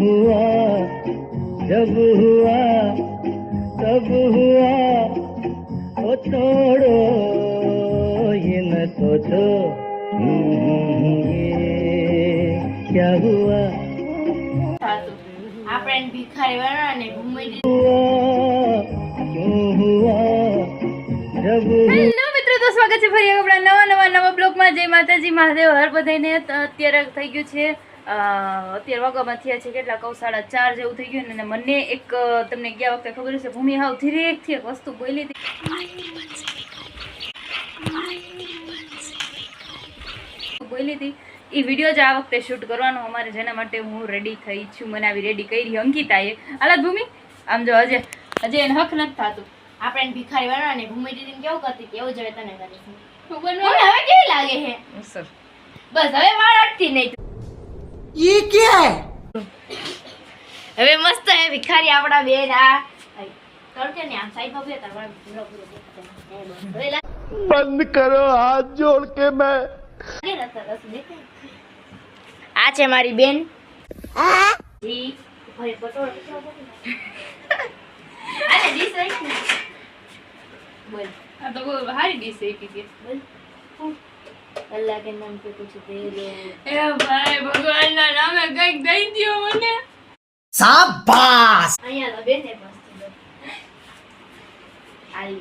हुआ जब हुआ तब हुआ वो छोड़ो ये न सोचो हम्म, ये क्या हुआ થાતું આપણે ભિખારી વાળા ને ઘૂમી हुआ क्यों हुआ जब हुआ હેલો મિત્રો તો સ્વાગત છે ફરી એક આપણા નવા નવા નવા બ્લોગમાં જય માતાજી મહાદેવ હર બધાને તો અત્યારે થઈ ગયું છે અ, અત્યારે વાગવામાં થયા છે કેટલા કહું સાડા ચાર જેવું થઈ ગયું ને અને મને એક તમને ગયા વખતે ખબર હશે ભૂમિ હાવ ધીરે એકથી એક વસ્તુ બોલી હતી. બોલી હતી. એ વીડિયો જ આ વખતે શૂટ કરવાનો અમારે જેના માટે હું રેડી થઈ છું મને આવી રેડી કરી અંકિતાએ. હાલત ભૂમિ આમ જો હજે હજે એને હક નથી થતું. આપણે ભિખારી વાળા ને ભૂમિ દીદી કેવું કરતી કેવું એવું જ હવે તને કરીશું? હવે કેવી લાગે છે બસ હવે વાળ અટતી નહીં. ઈ કે? હવે મસ્ત હે ભિખારી આપડા બે ના કરજે ને આમ સાઈડમાં બે તાર પૂરો પૂરો બંધ કરો હાથ જોડ કે મેં. આ છે મારી બેન. જી ભરે પટોળ અરે ડીશ રાખી બોલ. આ તો હારી ડીશ રાખી છે. બોલ. અલ્લાહ કે નામ પે કુછ દે દો એ ભાઈ ભગવાનના નામે કંઈક દઈ દયો મને. શાબાશ! અહીંયા તો બેને પાસ થઈ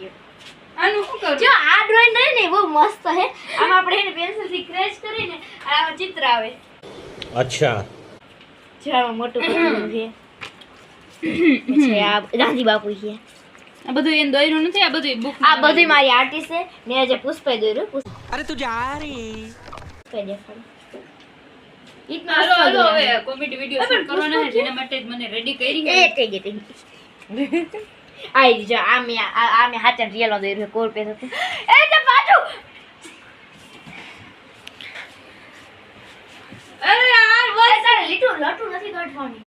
ગયો આનું શું કરું? જો આ ડ્રોઈંગ રહે ને બહુ મસ્ત હે આમ આપણે એને પેન્સિલથી ક્રેશ કરીને આ ચિત્ર આવે. અચ્છા. જાવ મોટું છે. આ ગાંધી બાપુ છે. આ બધું એને દોર્યું નથી આ બધું બુક આ બધું મારી આર્ટિસ્ટ છે. મેં જે પુષ્પે દોર્યું અરે તું જા રે. કઈ દે હાલો હવે કોમેડી વિડિયો શૂટ કરવાના છે જેના માટે જ મને રેડી કરી એ કે દે કઈ આઈ જો આ મે આ મે હાથે રીલ ઓન દે કોર પે તો એ તો પાછો! અરે યાર બસ લીટુ લટુ નથી કાઢવાની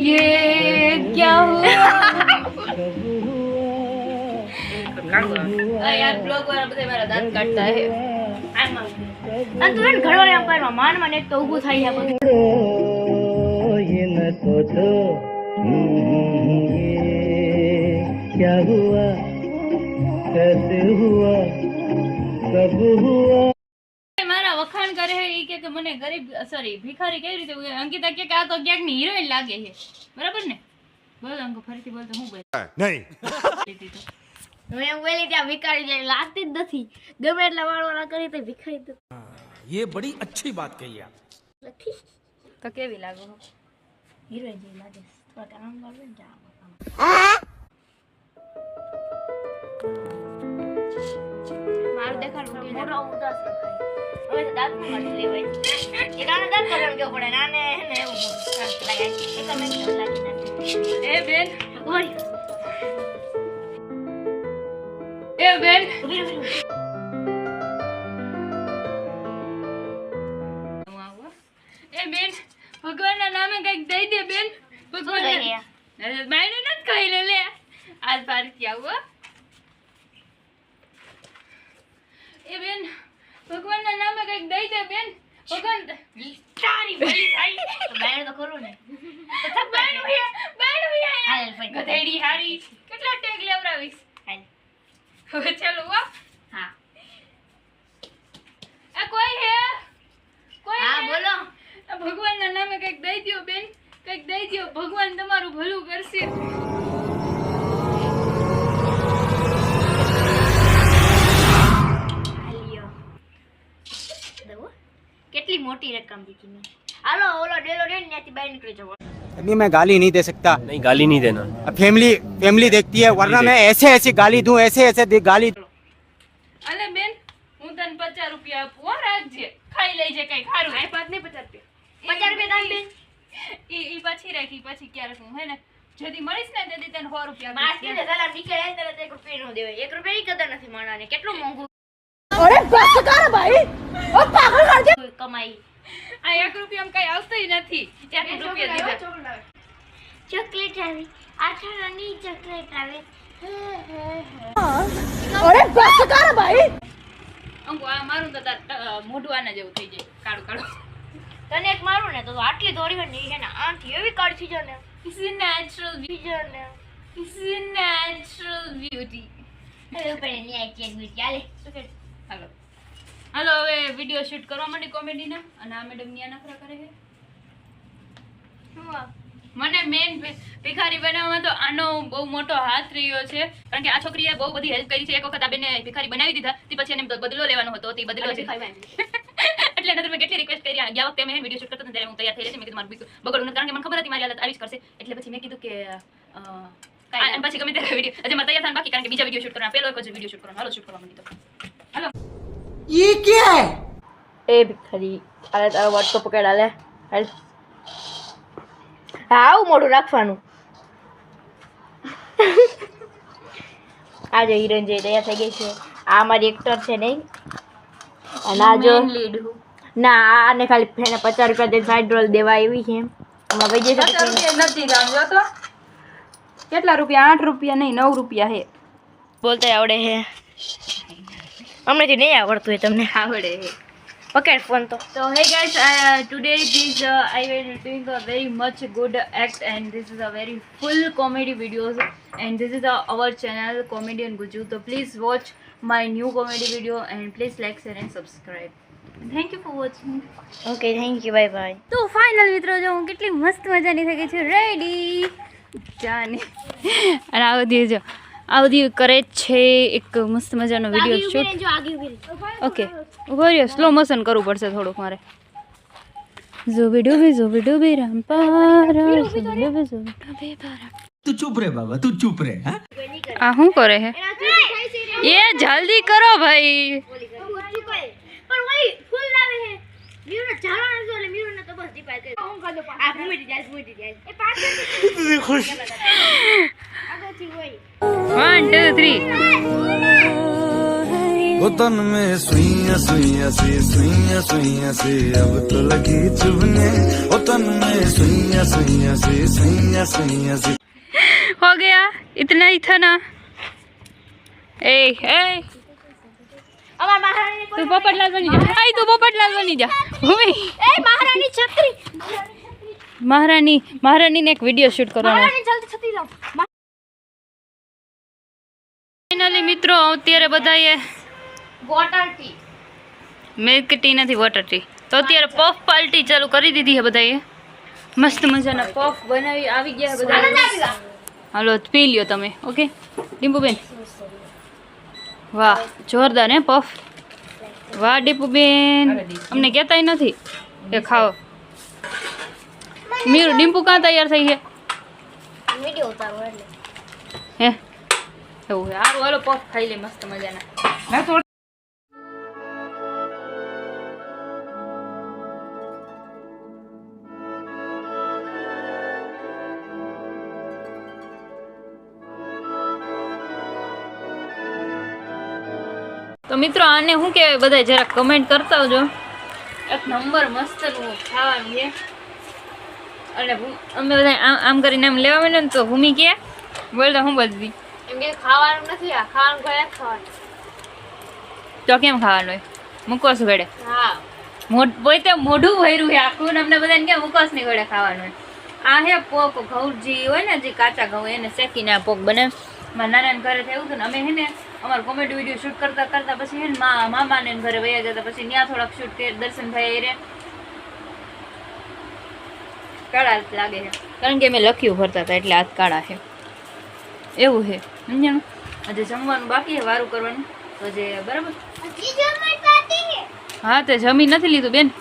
ये क्या हुआ આ યાર બ્લોગ વાળા બધા મારા દાંત કાઢતા હે આમાં અને તું એને ઘડવા એમ કરવા માન મને એક તો ઊભું થઈ જાય બધું छोड़ो ये न सोचो हम्म, ये क्या हुआ कैसे हुआ कब हुआ મારા વખાણ કરે છે ઈ કે કે મને ગરીબ સોરી ભિખારી કેવી રીતે બોલે? અંકિતા કે કે આ તો ક્યાંક ની હિરોઈન લાગે છે બરાબર ને બોલ અંકો ફરીથી બોલ તો હું બોલ नहीं લીધી તો હું એમ બોલી ત્યાં ભિખારી જેવી લાગતી જ નથી ગમે એટલા વાળવાળા કરી તો ભિખારી તો ये बड़ी अच्छी बात कही आप નથી તો કેવી લાગો હિરોઈન જેવી લાગે છે. થોડા કામ કરવું ને જામ મારું દેખાડ મોટો ઉદાસ રખાય હવે તો દાંતનું કાઢી લેવાય એક આને દાંત કાઢવાનું કેવું પડે નાને ને એવું લાગે એ બેન. એ બેન. એ બેન ભગવાનના નામે કંઈક દઈ દે બેન ભગવાન રહ્યા? નથી કહી લે લે. આજ પારથી આવું. એ બેન ભગવાનના નામે કંઈક દઈ દે બેન. ભગવાન તારી ભલી થાય તો બહાર તો કરું ને. તો થપ બાયણું બાયણું હે, બાયણું હાલ. ગધેડી હારી. કેટલા ટેગ લેવરાવીશ હાલ. હવે ચાલો વા હા. આ કોઈ હે? કોઈ હા બોલો. ભગવાનના નામે કંઈક દઈ દ્યો બેન. કંઈક દઈ દ્યો. ભગવાન તમારું ભલું કરશે. કેટલી મોટી રકમ દીધી મેં હાલો ઓલો ડેલો રે ને ત્યાંથી બહાર નીકળી જવો अभी मैं गाली नहीं दे सकता नहीं गाली नहीं देना अब फैमिली फैमिली देखती है वरना मैं ऐसे ऐसी गाली दूं ऐसे ऐसे दे- गाली અને બેન હું તને પચાસ રૂપિયા આપું હો રાખજે ખાઈ લેજે કઈ ખારું આ પાત નહીં પચાસ રૂપિયા પચાસ રૂપિયા દામ બેન ઈ ઈ પછી રાખી પછી ક્યારેક હું હે ને જેથી મળીશ ને તેથી તને સો રૂપિયા માર આપીશ. કીધે સાલા નીકળે ને તરત એક રૂપિયા નો દેવાય એક રૂપિયા ની કદર નથી માણવાને કેટલું મોંઘું કમાઈ આ એક રૂપિયામાં કઈ આવતુંય નથી. એક રૂપિયા દીધા. ચોકલેટ આવી. આઠાણાની ચોકલેટ આવે. અંકુ આ મારું તો તાર મોઢું આના જેવું થઈ જાય. કાળું કાળું. તને એક મારું ને તો આટલી દોરી હોય ને એના આથી એવી કાઢી છે ને. It's a natural beauty. છે ને. It's a natural beauty. એવું પડે ન્યાય ચેક બીટ કે હાલો. હાલો હવે વીડિયો શૂટ કરવા માંડી કોમેડીના અને આ મેડમ નિયા નખરા કરે છે? મને મેન ભિખારી બનાવવામાં તો આનો બહુ મોટો હાથ રહ્યો છે. કારણ કે આ છોકરીએ બહુ બધી હેલ્પ કરી છે. એક વખત આ બેને ભિખારી બનાવી દીધા. તે પછી એને બદલો લેવાનો હતો. તે બદલો છે. એટલે અંદર મેં કેટલી રિક્વેસ્ટ કરી. ગયા વખતે મેં વીડિયો શૂટ કરતો ત્યારે હું તૈયાર થઈ રહી મેં કીધું મારું બગડવું કારણ કે મને ખબર હતી મારી હાલત આવી જ કરશે. એટલે પછી મેં કીધું કે અને પછી ગમે ત્યારે વીડિયો હજી મારે તૈયાર થવાનું બાકી. કારણ કે બીજા વીડિયો શૂટ કરવાના. પેલો એક જ વીડિયો શૂટ કરવાનો. હાલો શૂટ કરવા માંડી તો. હાલો. એ ભિખારી અરે તારો વટકો પકડ હાલે હાલ. હા આવું મોઢું રાખવાનું. આ જો હિરોઈન જે તૈયાર થઈ ગઈ છે. આ મારી એક્ટર છે નહીં. અને આ જો હું. ના આને ખાલી એને પચાસ રૂપિયા દઈને સાઈડ રોલ દેવા એવી છે એમાં. પચાસ નથી તો. કેટલા રૂપિયા? આઠ રૂપિયા નહીં નવ રૂપિયા હે બોલતા આવડે છે. હમણાંથી નહીં આવડતું હોય તમને આવડે હે પકડ ફોન તો uh, today this uh, I will doing a very much good act and this is a very full comedy videos and this is uh, our channel Comedian Guju. So please watch my new comedy video and please like, share and subscribe. Thank you for watching. Okay thank you bye bye તો final મિત્રો જો હું કેટલી મસ્ત મજાની થઈ ગઈ છું રેડી જાની અને આ બધી જો આ બધી કરે છે એક મસ્ત મજાનો વિડીયો શૂટ ઓકે ઉભો રહ્યો સ્લો મોશન કરવું પડશે થોડુંક મારે જોબી ડૂબી જોબી ડૂબી રામ તું ચૂપ રે બાબા તું ચૂપ રે આ શું કરે હે એ જલ્દી કરો ભાઈ પણ ઓલી ફૂલ લાવે છે મીરુ ને ઝાડો ને એટલે મીરુ ને તો બસ દીપાય કરે હું કાઢો આ ભૂમિ જાય ભૂમિ જાય એ પાછળ ખુશ આગળથી હોય વન ટુ થ્રી वो तन में सुइया सुइया सी सुइया सुइया सी अब तो लगी चुभने वो तन में सुइया सुइया सी सुइया सुइया सी हो गया इतना ही था ना ए ए અમાર મહારાણી તું પોપટલાલ બની જા આઈ તું પોપટલાલ બની જા ભૂમિ એ મહારાણી છત્રી મહારાણી મહારાણીને એક વિડીયો શૂટ કરવાનો મહારાણી જલ્દી છત્રી લાવ ફાઇનલી મિત્રો અત્યારે બધાએ વોટર ટી મિલ્ક ટી નથી વોટર ટી તો અત્યારે પફ પાર્ટી ચાલુ કરી દીધી છે બધાએ. મસ્ત મજાના પફ બનાવી આવી ગયા છે બધા હાલો પી લ્યો તમે ઓકે ડીમ્પુબેન વાહ જોરદાર હે પફ વાહ ડીમ્પુબેન અમને કહેતાય નથી. કે ખાઓ. મીર ડીમ્પુ કાં તૈયાર થઈ છે? વિડિયો ઉતારો એટલે. હે? એવું સારું હાલો પફ ખાઈ લે મસ્ત મજાના. તો મિત્રો આને શું કહેવાય? બધા જરા કમેન્ટ કરતા આવજો. એક નંબર મસ્તનું ખાવાનું છે. અને અમે બધા આમ કરીને આમ લેવા મળ્યો ને તો ભૂમિ કે બોલતા હું બધી કે ખાવાનું નથી આ ખાવાનું ગયા ખાવાનું. તો કેમ ખાવાનું હોય? મુકવાસ ઘડે હા. મોઢ પોતે મોઢું ભર્યું છે આખું ને અમને બધાને કેમ મુકવાસ નહીં ઘડે ખાવાનું આ હે પોક ઘઉં જે હોય ને જે કાચા ઘઉં એને શેકીને આ પોક બને મારા નાના ઘરે થયું હતું ને અમે હે ને અમારું કોમેડી વીડિયો શૂટ કરતા કરતા પછી હે ને મા મામાને ઘરે વયા જતા પછી ત્યાં થોડાક શૂટ કરી દર્શનભાઈ રે. કાળા લાગે છે. કારણ કે મેં લખ્યું ભરતા હતા એટલે હાથ કાળા છે. એવું છે. સમજાણું આજે જમવાનું બાકી વારું કરવાનું. તો જે બરાબર? હા તે જમી નથી લીધું બેન.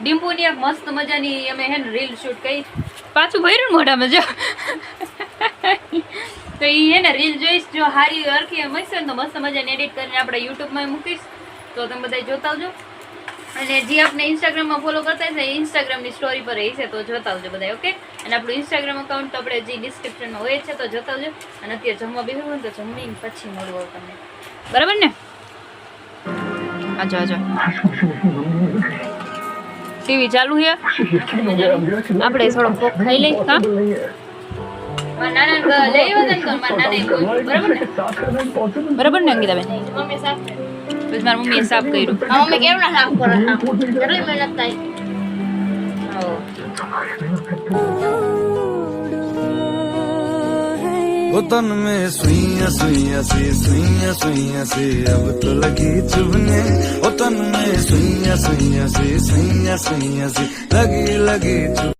ડીમ્પુની એક મસ્ત મજાની અમે હે ને રીલ શૂટ કરી. પાછું ભર્યું મોઢામાં જો. તો એ હે ને રીલ જોઈશ જો હારી અરખી મળશે ને તો મસ્ત મજાની એડિટ કરીને આપણે યુટ્યુબમાં મૂકીશ. તો તમે બધા જોતા આવજો. અને જે આપણે ઇન્સ્ટાગ્રામમાં ફોલો કરતા હશે ઇન્સ્ટાગ્રામની સ્ટોરી પર રહી છે, તો જોતા આવજો બધા ઓકે અને આપણું ઇન્સ્ટાગ્રામ અકાઉન્ટ તો આપણે જે ડિસ્ક્રિપ્શનમાં હોય છે, તો જોતા આવજો અને અત્યારે જમવા બેસવું હોય તો જમીને પછી મળવું તમને. બરાબર ને? આજો આજો. ટીવી ચાલુ છે? આપણે થોડો કોક ખાઈ લઈ, હા. બરાબર ને? અંગીતાબેન મમ્મી કરે. પછી મારી મમ્મીએ સાફ કર્યું આ મમ્મી કેમ ના સાફ કરે સાફ? કેટલી મહેનત થાય હો. वो तन में सुइया सुइया सी सुइया सुइया सी अब तो लगी चुभने ओ तन में सुइया सुइया सी सुइया सुइया सी लगी लगी चुभ